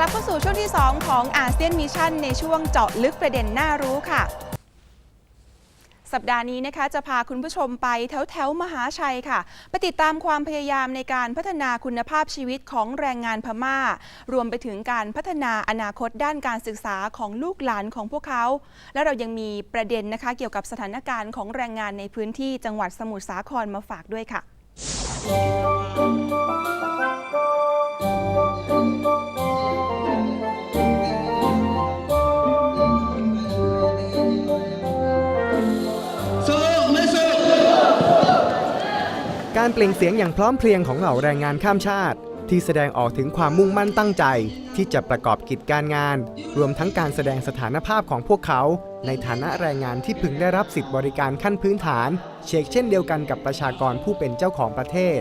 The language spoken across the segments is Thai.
ลับเข้าสู่ช่วงที่ 2 ของอาเซียนมิชชั่นในช่วงเจาะลึกประเด็นน่ารู้ค่ะ สัปดาห์นี้นะคะจะพาคุณผู้ชมไปแถวแถวมหาชัยค่ะ ไปติดตามความพยายามในการพัฒนาคุณภาพชีวิตของแรงงานพม่า รวมไปถึงการพัฒนาอนาคตด้านการศึกษาของลูกหลานของพวกเขา และเรายังมีประเด็นนะคะเกี่ยวกับสถานการณ์ของแรงงานในพื้นที่จังหวัดสมุทรสาครมาฝากด้วยค่ะ เปล่งเสียงอย่างพร้อมเพรียงของเหล่าแรงงานข้ามชาติ ที่แสดงออกถึงความมุ่งมั่นตั้งใจ ที่จะประกอบกิจการงาน รวมทั้งการแสดงสถานภาพของพวกเขา ในฐานะแรงงานที่พึงได้รับสิทธิบริการขั้นพื้นฐาน เชกเช่นเดียวกันกับประชากรผู้เป็นเจ้าของประเทศ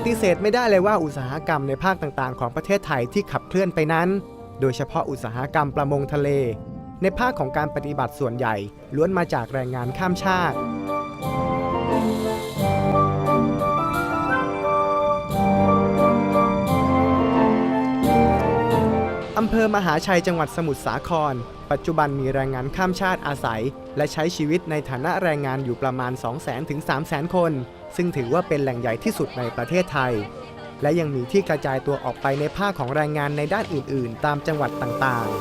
ปฏิเสธไม่ได้เลยว่าอุตสาหกรรมในภาคต่างๆ ของประเทศไทยที่ขับเคลื่อนไปนั้น โดยเฉพาะอุตสาหกรรมประมงทะเล ในภาคของการปฏิบัติส่วนใหญ่ ล้วนมาจากแรงงานข้ามชาติ อำเภอมหาชัยจังหวัดสมุทรสาคร ปัจจุบันมีแรงงานข้ามชาติอาศัย และใช้ชีวิตในฐานะแรงงานอยู่ประมาณ 200,000 ถึง 300,000 คน ซึ่งถือว่าเป็นแหล่งใหญ่ที่สุดในประเทศไทย และยังมีที่กระจายตัวออกไปในภาคของแรงงานในด้านอื่น ๆ ตามจังหวัดต่างๆ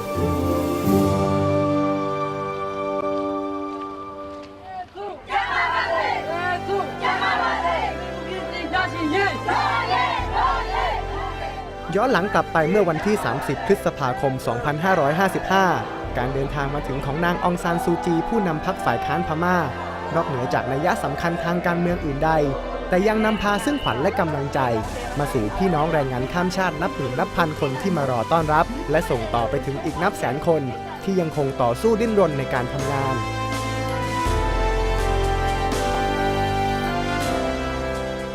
ย้อนหลังกลับไปเมื่อวันที่ 30 พฤษภาคม 2555 การเดินทางมาถึงของนางองซานซูจี ผู้นำพักฝ่ายค้านพม่า นอกเหนือจากนัยะสำคัญทางการเมืองอื่นใด แต่ยังนำพาซึ่งขวัญและกำลังใจ มาสู่พี่น้องแรงงานข้ามชาตินับหมื่นนับพันคนที่มารอต้อนรับ และส่งต่อไปถึงอีกนับแสนคน ที่ยังคงต่อสู้ดิ้นรนในการทำงาน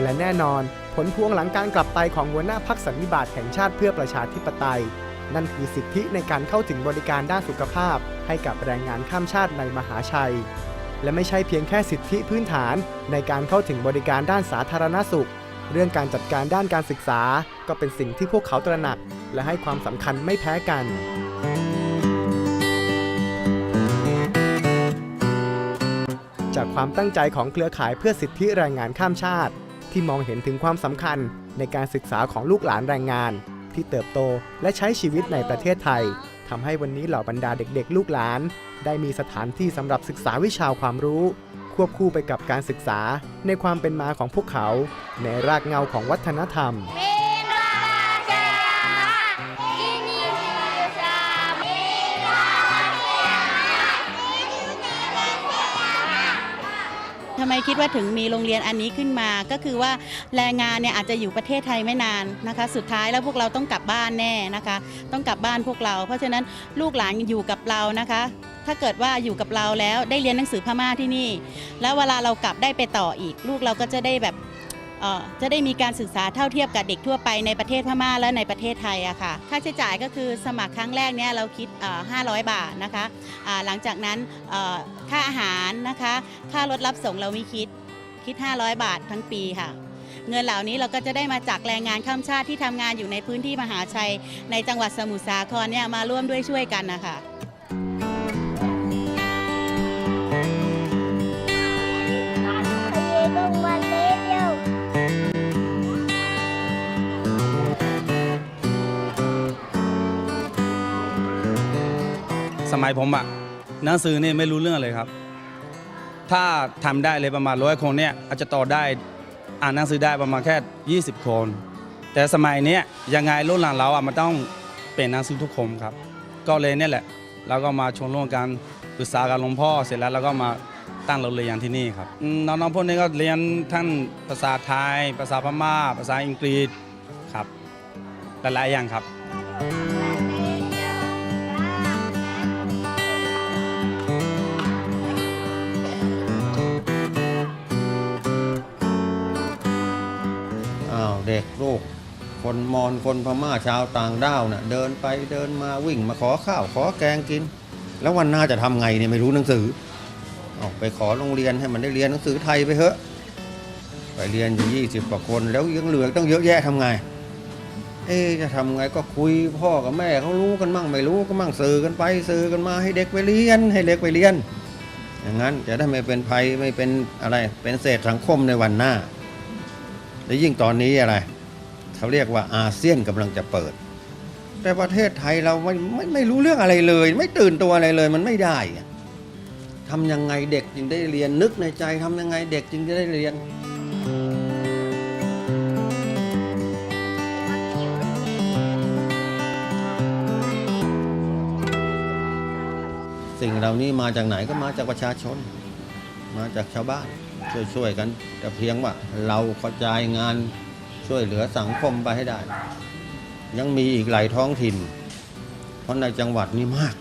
และแน่นอน ผลพวงหลังการกลับไปของหัวหน้าพักสันนิบาตแห่งชาติเพื่อประชาธิปไตย นั่นคือสิทธิในการเข้าถึงบริการด้านสุขภาพ ให้กับแรงงานข้ามชาติในมหาชัย และไม่ใช่เพียงแค่สิทธิพื้นฐานในการเข้าถึงบริการด้านสาธารณสุข เรื่องการจัดการด้านการศึกษา ก็เป็นสิ่งที่พวกเขาตระหนัก และให้ความสำคัญไม่แพ้กันจากความตั้งใจของเครือข่ายเพื่อสิทธิแรงงานข้ามชาติ ที่มองเห็นถึงความสำคัญในการศึกษาของลูกหลานแรงงาน ที่เติบโตและใช้ชีวิตในประเทศไทย ทำให้วันนี้เหล่าบรรดาเด็กๆ ลูกหลาน ได้มีสถานที่สำหรับศึกษาวิชาความรู้ ควบคู่ไปกับการศึกษาในความเป็นมาของพวกเขา ในรากเหงาของวัฒนธรรม ทำไมคิดว่าถึงมีโรงเรียนอันนี้ขึ้นมา ก็คือว่าแรงงานเนี่ยอาจจะอยู่ประเทศไทยไม่นานนะคะ สุดท้ายแล้วพวกเราต้องกลับบ้านแน่นะคะ ต้องกลับบ้านพวกเรา เพราะฉะนั้นลูกหลานอยู่กับเรานะคะ ถ้าเกิดว่าอยู่กับเราแล้วได้เรียนหนังสือพม่าที่นี่ แล้วเวลาเรากลับได้ไปต่ออีก ลูกเราก็จะได้แบบ จะได้มีการศึกษาเท่าเทียบกับเด็กทั่วไปในประเทศพม่าและในประเทศไทยอะค่ะ ค่าใช้จ่ายก็คือสมัครครั้งแรกเนี่ยเราคิด 500 บาทนะคะหลังจากนั้นค่าอาหารนะคะ ค่ารถรับส่งเราไม่คิดคิด 500 บาททั้งปีค่ะ เงินเหล่านี้เราก็จะได้มาจากแรงงานข้ามชาติที่ทำงานอยู่ในพื้นที่มหาชัย ในจังหวัดสมุทรสาครเนี่ยมาร่วมด้วยช่วยกันนะคะ สมัยผมอะหนังสือเนี่ยไม่รู้เรื่องเลยครับ ถ้าทำได้เลยประมาณร้อยคนเนี่ยอาจจะต่อได้อ่านหนังสือได้ประมาณแค่ 20 คน แต่สมัยเนี้ยยังไงรุ่นหลังเราอะมันต้องเป็นหนังสือทุกคนครับ ก็เลยเนี่ยแหละเราก็มาชวนร่วมกันปรึกษากับหลวงพ่อเสร็จแล้วเราก็มาตั้งโรงเรียนที่นี่ครับอืมน้องๆพวกนี้ก็เรียนทั้งภาษาไทย ภาษาพม่า ภาษาอังกฤษครับหลายๆอย่างครับ เด็กลูก คนมอญคนพม่าชาวต่างด้าวน่ะเดินไปเดินมาวิ่งมาขอข้าวขอแกงกิน แล้ววันหน้าจะทำไงเนี่ยไม่รู้หนังสือออกไปขอโรงเรียนให้มันได้เรียนหนังสือไทยไปเถอะไปเรียนอยู่20กว่าคนแล้วยังเหลือต้องเยอะแยะทำไงเอ๊ะจะทำไงก็คุยพ่อกับแม่เขารู้กันมั่งไม่รู้ก็มั่งสื่อกันไปสื่อกันมาให้เด็กไปเรียน ให้เด็กไปเรียน อย่างนั้นจะได้ไม่เป็นภัยไม่เป็นอะไรเป็นเศษสังคมในวันหน้า และยิ่งตอนนี้อะไรเขาเรียกว่าอาเซียนกำลังจะเปิด แต่ประเทศไทยเราไม่ไม่ไม่รู้เรื่องอะไรเลย ไม่ตื่นตัวอะไรเลยมันไม่ได้ทำยังไงเด็กจึงได้เรียนนึกในใจทำยังไงเด็กจึงจะได้เรียนสิ่งเหล่านี้มาจากไหนก็มาจากประชาชน มาจากชาวบ้าน ช่วยๆกัน แต่เพียงว่าเรากระจายงานช่วยเหลือสังคมไปให้ได้ ยังมีอีกหลายท้องถิ่น เพราะในจังหวัดนี้มาก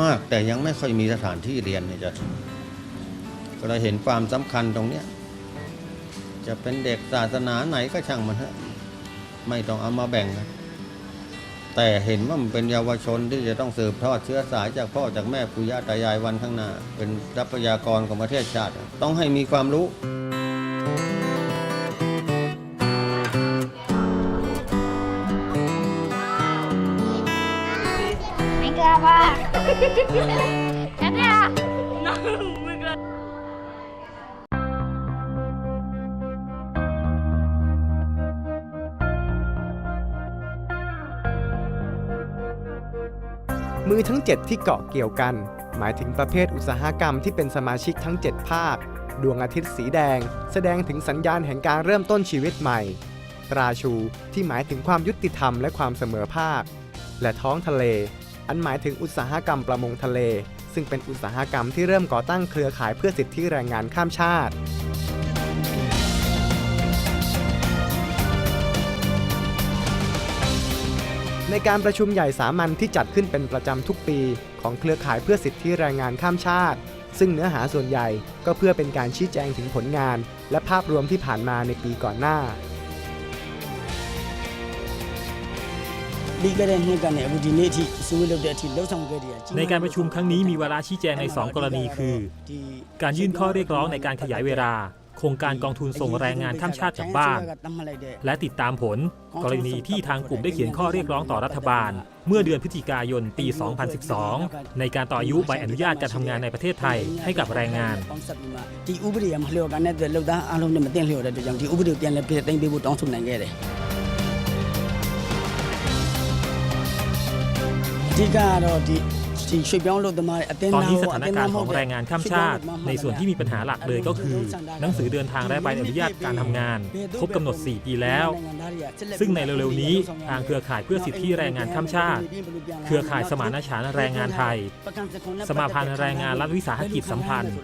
มากแต่ยังไม่ค่อยมีสถานที่เรียนเนี่ยจะก็เลยเห็นความสำคัญตรงเนี้ยจะเป็นเด็กศาสนาไหนก็ช่างมันเถอะไม่ต้องเอามาแบ่งกัน แต่เห็นว่ามันเป็นเยาวชนที่จะต้องสืบทอดเชื้อสายจากพ่อจากแม่ปู่ย่าตายายวันข้างหน้า เป็นทรัพยากรของประเทศชาติ ต้องให้มีความรู้ไม่กล้าบ้านั่นเนี่ มือทั้ง 7 ที่เกาะเกี่ยวกัน หมายถึงประเภทอุตสาหกรรมที่เป็นสมาชิกทั้ง 7 ภาค ดวงอาทิตย์สีแดง แสดงถึงสัญญาณแห่งการเริ่มต้นชีวิตใหม่ ตราชูที่หมายถึงความยุติธรรมและความเสมอภาค และท้องทะเล อันหมายถึงอุตสาหกรรมประมงทะเล ซึ่งเป็นอุตสาหกรรมที่เริ่มก่อตั้งเครือข่ายเพื่อสิทธิแรงงานข้ามชาติ ในการประชุมใหญ่สามัญที่จัดขึ้นเป็นประจำทุกปี ของเครือข่ายเพื่อสิทธิแรงงานข้ามชาติ ซึ่งเนื้อหาส่วนใหญ่ก็เพื่อเป็นการชี้แจงถึงผลงาน และภาพรวมที่ผ่านมาในปีก่อนหน้า ในการประชุมครั้งนี้มีเวลาชี้แจงใน 2 กรณีคือ การยื่นข้อเรียกร้องในการขยายเวลา โครงการกองทุนส่งแรงงานข้ามชาติกลับบ้าน และติดตามผล กรณีที่ทางกลุ่มได้เขียนข้อเรียกร้องต่อรัฐบาล เมื่อเดือนพฤศจิกายนปี 2012 ในการต่ออายุใบอนุญาตการทำงานในประเทศไทยให้กับแรงงาน ဒီဥပဒေကမလျော်ကန်တဲ့အတွက်လှုပ်သားအားလုံးနဲ့မတင်လျော်တဲ့အတွက်ကြောင့်ဒီဥပဒေကိုပြန်လည်ပြင်သိမ်းပေးဖို့တောင်းဆိုနိုင်ခဲ့တယ်အဓိကကတော့ဒီ ตอนนี้สถานการณ์ของแรงงานข้ามชาติ ในส่วนที่มีปัญหาหลักเลยก็คือ หนังสือเดินทางและใบอนุญาตการทำงาน ครบกำหนด 4 ปีแล้ว ซึ่งในเร็วๆนี้ทางเครือข่ายเพื่อสิทธิแรงงานข้ามชาติ เครือข่ายสมานฉันท์แรงงานไทย สมาพันธ์แรงงานรัฐวิสาหกิจสัมพันธ์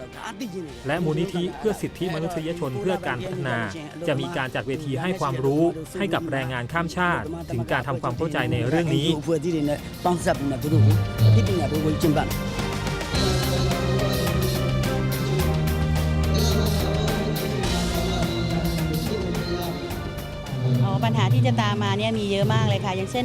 และมูลนิธิเพื่อสิทธิมนุษยชนเพื่อการพัฒนา จะมีการจัดเวทีให้ความรู้ให้กับแรงงานข้ามชาติ ถึงการทำความเข้าใจในเรื่องนี้ Với 半 ที่จะตามมาเนี่ยมีเยอะมากเลยค่ะ อย่างเช่น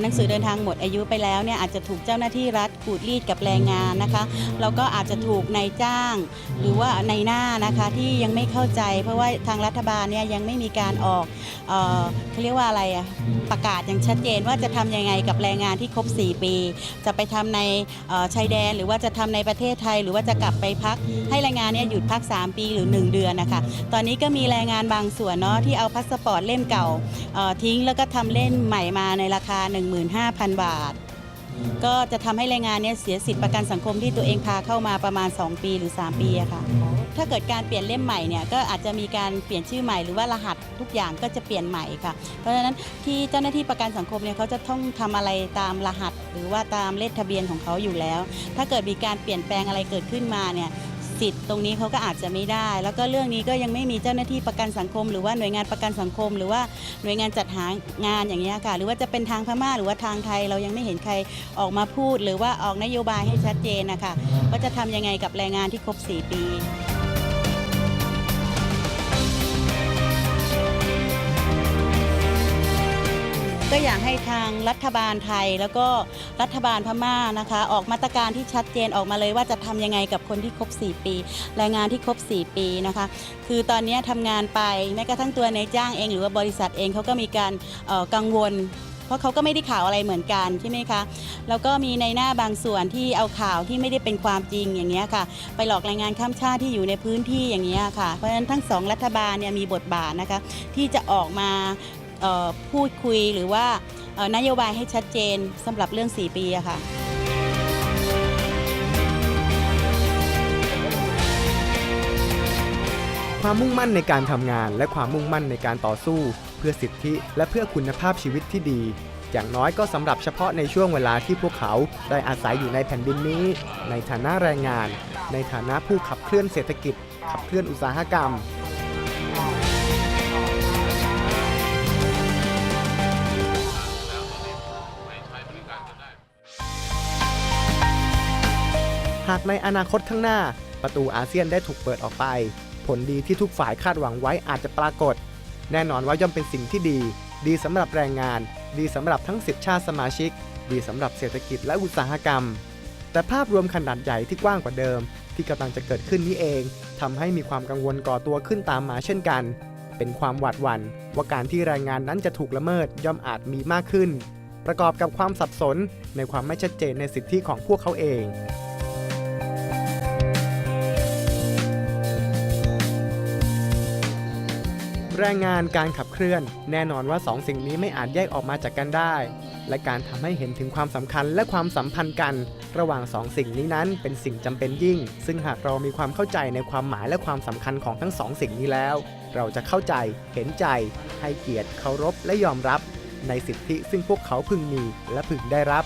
หนังสือเดินทางหมดอายุไปแล้วเนี่ยอาจจะถูกเจ้าหน้าที่รัฐขูดรีดกับแรงงานนะคะแล้วก็อาจจะถูกนายจ้าง หรือว่าในหน้านะคะที่ยังไม่เข้าใจ เพราะว่าทางรัฐบาลเนี่ยยังไม่มีการออกเอ่อเขาเรียกว่าอะไรอะประกาศอย่างชัดเจนว่าจะทำยังไงกับแรงงานที่ครบ 4 ปี จะไปทำในชายแดน หรือว่าจะทำในประเทศไทย หรือว่าจะกลับไปพักให้แรงงานเนี่ยหยุดพัก 3 ปีหรือ 1 เดือนนะคะตอนนี้ก็มีแรงงานบางส่วนเนาะที่เอาพาสปอร์ตเล่มเก่าทิ้งแล้วก็ทำเล่นใหม่มาในราคา 15,000 บาท ก็จะทำให้แรงงานเนี่ยเสียสิทธิประกันสังคมที่ตัวเองพาเข้ามาประมาณ 2 ปีหรือ 3 ปีอะค่ะ ถ้าเกิดการเปลี่ยนเล่มใหม่เนี่ยก็อาจจะมีการเปลี่ยนชื่อใหม่หรือว่ารหัสทุกอย่างก็จะเปลี่ยนใหม่ค่ะ เพราะฉะนั้นที่เจ้าหน้าที่ประกันสังคมเนี่ยเขาจะต้องทำอะไรตามรหัส หรือว่าตามเลขทะเบียนของเขาอยู่แล้ว ถ้าเกิดมีการเปลี่ยนแปลงอะไรเกิดขึ้นมาเนี่ย สิทธิ์ตรงนี้เขาก็อาจจะไม่ได้ แล้วก็เรื่องนี้ก็ยังไม่มีเจ้าหน้าที่ประกันสังคม หรือว่าหน่วยงานประกันสังคม หรือว่าหน่วยงานจัดหางานอย่างนี้ค่ะหรือว่าจะเป็นทางพม่าหรือว่าทางไทย เรายังไม่เห็นใครออกมาพูด หรือว่าออกนโยบายให้ชัดเจนนะคะว่าจะทำยังไงกับแรงงานที่ครบ 4 ปี ก็อยากให้ทางรัฐบาลไทยแล้วก็รัฐบาลพม่านะคะ ออกมาตรการที่ชัดเจนออกมาเลยว่าจะทำยังไงกับคนที่ครบ 4 ปีแรงงานที่ครบ 4 ปีนะคะ คือตอนนี้ทำงานไปแม้กระทั่งตัวนายจ้างเอง หรือว่าบริษัทเองเขาก็มีการกังวลเพราะเขาก็ไม่ได้ข่าวอะไรเหมือนกันใช่ไหมคะ แล้วก็มีในหน้าบางส่วนที่เอาข่าวที่ไม่ได้เป็นความจริงอย่างเงี้ยค่ะ ไปหลอกแรงงานข้ามชาติที่อยู่ในพื้นที่อย่างเงี้ยค่ะ เพราะฉะนั้นทั้งสองรัฐบาลเนี่ยมีบทบาทนะคะที่จะออกมา พูดคุยหรือว่านโยบายให้ชัดเจนสำหรับเรื่อง 4 ปีอะค่ะความมุ่งมั่นในการทำงานและความมุ่งมั่นในการต่อสู้ เพื่อสิทธิและเพื่อคุณภาพชีวิตที่ดี อย่างน้อยก็สำหรับเฉพาะในช่วงเวลาที่พวกเขาได้อาศัยอยู่ในแผ่นดินนี้ ในฐานะแรงงาน ในฐานะผู้ขับเคลื่อนเศรษฐกิจ ขับเคลื่อนอุตสาหกรรมากในอนาคตข้างหน้า ประตูอาเซียนได้ถูกเปิดออกไป ผลดีที่ทุกฝ่ายคาดหวังไว้อาจจะปรากฏ แน่นอนว่าย่อมเป็นสิ่งที่ดี ดีสำหรับแรงงาน ดีสำหรับทั้งสิทธิชาติสมาชิก ดีสำหรับเศรษฐกิจและอุตสาหกรรม แต่ภาพรวมขนาดใหญ่ที่กว้างกว่าเดิม ที่กำลังจะเกิดขึ้นนี้เองทำให้มีความกังวลก่อตัวขึ้นตามมาเช่นกัน เป็นความหวาดหวั่นว่าการที่แรงงานนั้นจะถูกละเมิดย่อมอาจมีมากขึ้นประกอบกับความสับสนในความไม่ชัดเจนในสิทธิของพวกเขาเอง แรงงานการขับเคลื่อน แน่นอนว่าสองสิ่งนี้ไม่อาจแยกออกมาจากกันได้ และการทำให้เห็นถึงความสำคัญและความสัมพันธ์กัน ระหว่างสองสิ่งนี้นั้นเป็นสิ่งจำเป็นยิ่ง ซึ่งหากเรามีความเข้าใจในความหมายและความสำคัญของทั้งสองสิ่งนี้แล้ว เราจะเข้าใจเห็นใจ ให้เกียรติเคารพและยอมรับ ในสิทธิซึ่งพวกเขาพึงมีและพึงได้รับ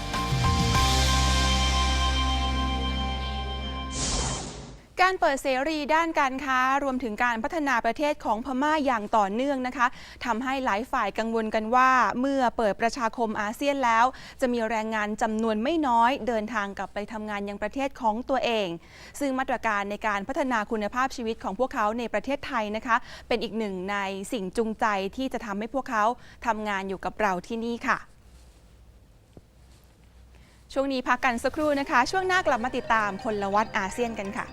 การเปิดเสรีด้านการค้ารวมถึงการพัฒนาประเทศของพม่าอย่างต่อเนื่องนะคะทำให้หลายฝ่ายกังวลกันว่า เมื่อเปิดประชาคมอาเซียนแล้ว จะมีแรงงานจำนวนไม่น้อย เดินทางกลับไปทำงานยังประเทศของตัวเอง ซึ่งมาตรการในการพัฒนาคุณภาพชีวิตของพวกเขาในประเทศไทยนะคะ เป็นอีกหนึ่งในสิ่งจูงใจที่จะทำให้พวกเขาทำงานอยู่กับเราที่นี่ค่ะช่วงนี้พักกันสักครู่นะคะ ช่วงหน้ากลับมาติดตามพลวัตอาเซียนกันค่ะ